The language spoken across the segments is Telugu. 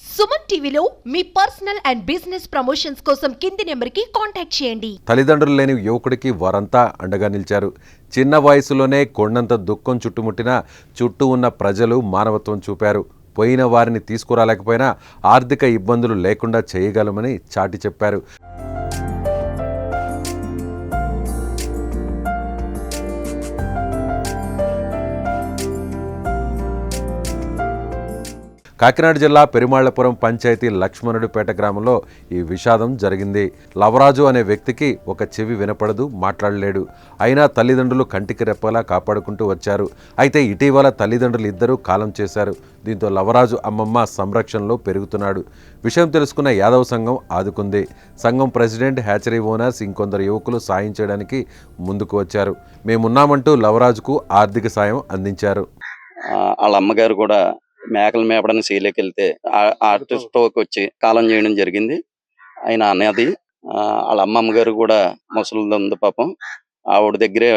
సుమన్ టీవీలో మీ పర్సనల్ అండ్ బిజినెస్ ప్రమోషన్స్ కోసం కింది నెంబర్కి కాంటాక్ట్ చేయండి. తల్లిదండ్రులు లేని యువకుడికి వారంతా అండగా నిలిచారు. చిన్న వయసులోనే కొండంత దుఃఖం చుట్టుముట్టిన చుట్టూ ఉన్న ప్రజలు మానవత్వం చూపారు. పోయిన వారిని తీసుకురాలేకపోయినా ఆర్థిక ఇబ్బందులు లేకుండా చేయగలమని చాటి చెప్పారు. కాకినాడ జిల్లా పెరుమాళ్ళపురం పంచాయతీ లక్ష్మణుడిపేట గ్రామంలో ఈ విషాదం జరిగింది. లవరాజు అనే వ్యక్తికి ఒక చెవి వినపడదు మాట్లాడలేడు. అయినా తల్లిదండ్రులు కంటికి రెప్పలా కాపాడుకుంటూ వచ్చారు. అయితే ఇటీవల తల్లిదండ్రులు ఇద్దరూ కాలం చేశారు. దీంతో లవరాజు అమ్మమ్మ సంరక్షణలో పెరుగుతున్నాడు. విషయం తెలుసుకున్న యాదవ్ సంఘం ఆదుకుంది. సంఘం ప్రెసిడెంట్ హ్యాచరీ ఓనర్స్ ఇంకొందరు యువకులు సాయం చేయడానికి ముందుకు వచ్చారు. మేమున్నామంటూ లవరాజుకు ఆర్థిక సాయం అందించారు. వాళ్ళ అమ్మగారు కూడా మేకలు మేపడానికి సీలేకి వెళ్తే హార్ట్ స్ట్రోక్ వచ్చి కాలం చేయడం జరిగింది. ఆయన అన్నది ఆ, వాళ్ళ అమ్మమ్మ గారు కూడా ముసలిది ఉంది పాపం. ఆవిడ దగ్గరే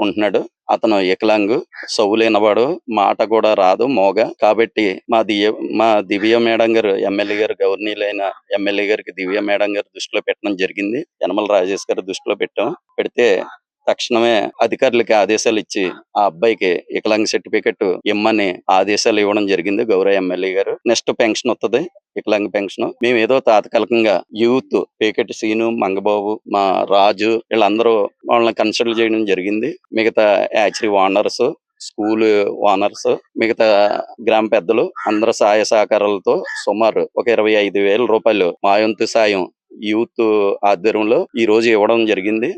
ఉంటున్నాడు. అతను వికలాంగు సౌలేనవాడు మాట కూడా రాదు మోగ. కాబట్టి మా దివ్య మా దివ్య మేడం గారు ఎమ్మెల్యే గారు గవర్నీలైన ఎమ్మెల్యే గారికి దివ్య మేడం గారు దృష్టిలో పెట్టడం జరిగింది. యనమల రాజేష్ గారు దృష్టిలో పెట్టాం. పెడితే తక్షణమే అధికారులకి ఆదేశాలు ఇచ్చి ఆ. అబ్బాయికి వికలాంగ సర్టిఫికెట్ ఇమ్మని ఆదేశాలు ఇవ్వడం జరిగింది. గౌరవ ఎమ్మెల్యే గారు. నెక్స్ట్ పెన్షన్ వస్తుంది వికలాంగ పెన్షన్. మేము ఏదో తాత్కాలికంగా యూత్ పేకెట్ సీను మంగబాబు మా రాజు వీళ్ళందరూ వాళ్ళని కన్సల్ట్ చేయడం జరిగింది. మిగతా యాచరీ ఓనర్స్ స్కూల్ ఓనర్స్ మిగతా గ్రామ పెద్దలు అందరి సహాయ సహకారాలతో సుమారు ఒక ఇరవై ఐదు వేల రూపాయలు మా వంతు సాయం యూత్ ఆధ్వర్యంలో ఈ రోజు ఇవ్వడం జరిగింది.